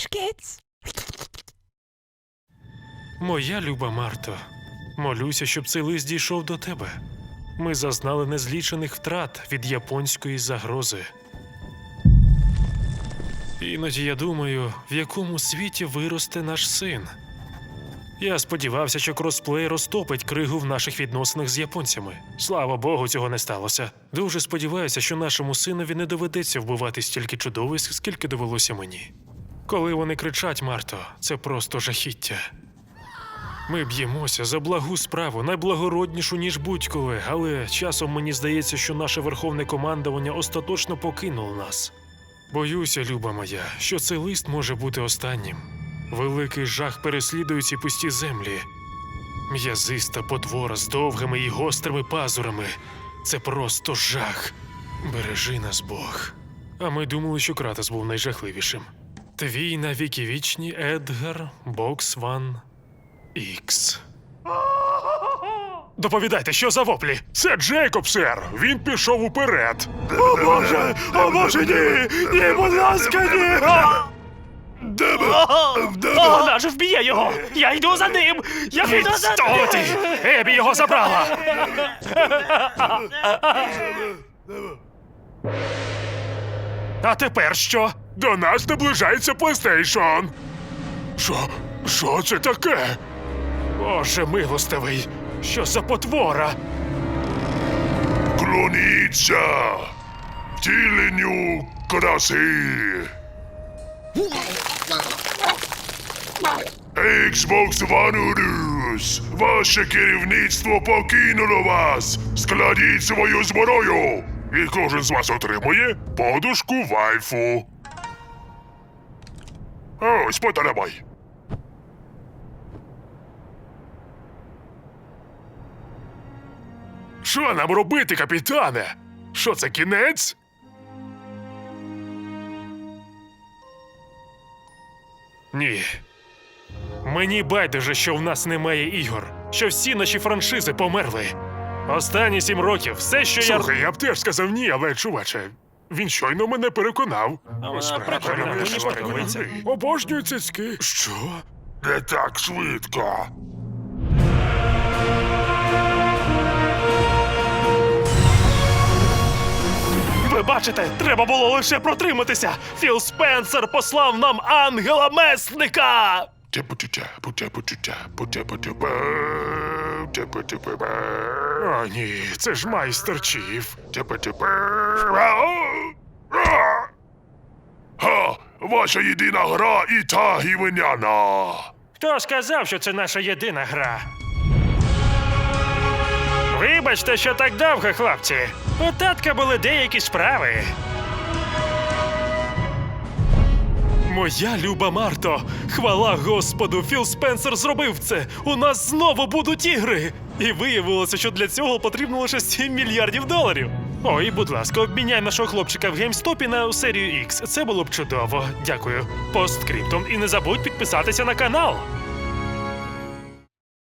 Шкіц. Моя люба Марто, молюся, щоб цей лист дійшов до тебе. Ми зазнали незлічених втрат від японської загрози. Іноді я думаю, в якому світі виросте наш син. Я сподівався, що кросплей розтопить кригу в наших відносинах з японцями. Слава Богу, цього не сталося. Дуже сподіваюся, що нашому синові не доведеться вбивати стільки чудовиськ, скільки довелося мені. Коли вони кричать, Марто, це просто жахіття. Ми б'ємося за благу справу, найблагороднішу, ніж будь-коли, але часом мені здається, що наше верховне командування остаточно покинуло нас. Боюся, люба моя, що цей лист може бути останнім. Великий жах переслідує ці пусті землі. М'язиста потвора з довгими і гострими пазурами. Це просто жах. Бережи нас Бог. А ми думали, що Кратос був найжахливішим. Твій навіки вічні Едгар Бокс Ван Ікс. Доповідайте, що за воплі? Це Джейкоб, сер. Він пішов уперед. О Боже! О Боже, ні! Ні, будь ласка, ні! О, вона ж вб'є його! Я йду за ним! Я піду за ним! Ебі його забрала! А тепер що? До нас наближається PlayStation. Що? Що це таке? Боже милостивий! Що за потвора? Клоніться! Втіленню краси! Xbox One Urus! Ваше керівництво покинуло вас! Складіть свою зброю! І кожен з вас отримує подушку вайфу. Ось, потримай. Що нам робити, капітане? Що це кінець? Ні. Мені байдуже, що в нас немає ігор, що всі наші франшизи померли. Останні сім років все, що я. Слухай, я б теж сказав ні, але чуваче, він щойно мене переконав. Справді, прикольна, мене мені щось подобається. переконав. Обожнюю цицьки. Що? Не так швидко. Ви бачите, треба було лише протриматися! Філ Спенсер послав нам ангела месника! Тепу-тю-тя, пу-тя-пу-тю-тя, пу-тя-пу-тю-па, тепу-тю-па-па. О, ні, це ж майстер Чіф. Ваша єдина гра і та гівеняна. Хто сказав, що це наша єдина гра? Вибачте, що так довго, хлопці. У татка були деякі справи. Моя люба Марто, хвала Господу, Філ Спенсер зробив це. У нас знову будуть ігри. І виявилося, що для цього потрібно лише 7 мільярдів доларів. Ой, будь ласка, обміняй нашого хлопчика в геймстопі на серію X. Це було б чудово. Дякую. Посткриптом. І не забудь підписатися на канал.